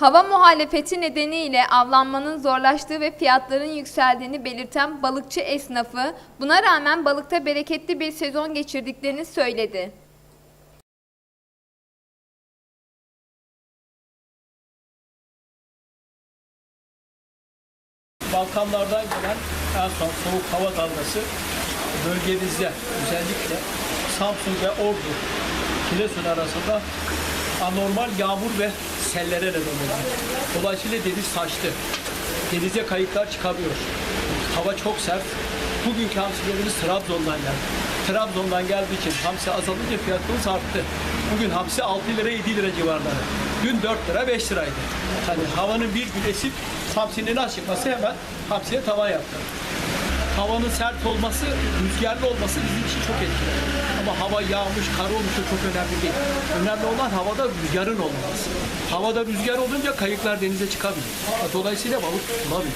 Hava muhalefeti nedeniyle avlanmanın zorlaştığı ve fiyatların yükseldiğini belirten balıkçı esnafı buna rağmen balıkta bereketli bir sezon geçirdiklerini söyledi. Balkanlardan gelen en son soğuk hava dalgası bölgemizde özellikle Samsun ve Ordu, Giresun arasında anormal yağmur ve sellere neden oldu. Dolayısıyla deniz taştı. Denize kayıklar çıkamıyor. Hava çok sert. Bugünkü hamsilerimiz Trabzon'dan geldi. Trabzon'dan geldiği için hamsi azalınca fiyatımız arttı. Bugün hamsi 6 lira 7 lira civarları. Dün 4 lira 5 liraydı. Hani havanın bir gün esip hamsinin az çıkması hemen hamsiye tavan yaptı. Havanın sert olması, rüzgarlı olması bizim için çok etkili. Ama hava yağmış, kar olmuş o çok önemli değil. Önemli olan havada rüzgarın olmaması. Havada rüzgar olunca kayıklar denize çıkabilir. Dolayısıyla balık tutulabilir.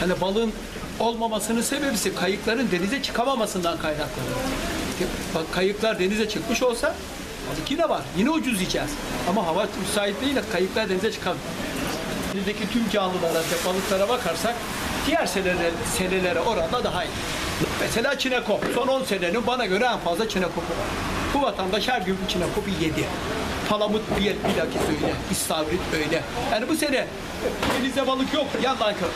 Hani balığın olmamasının sebebi ise kayıkların denize çıkamamasından kaynaklanıyor. Bak kayıklar denize çıkmış olsa balık yine var. Yine ucuz yiyeceğiz. Ama hava müsait değil, kayıklar denize çıkamıyor. Denizdeki tüm canlılara, balıklara bakarsak diğer senelere, senelere oranla daha iyi. Mesela çinekop. Son 10 senenin bana göre en fazla çinekopu var. Bu vatandaş her gün bir çinekopu yedi. Palamut bir bilakis öyle. İstavrit öyle. Yani bu sene denizde balık yok. Yandan kör.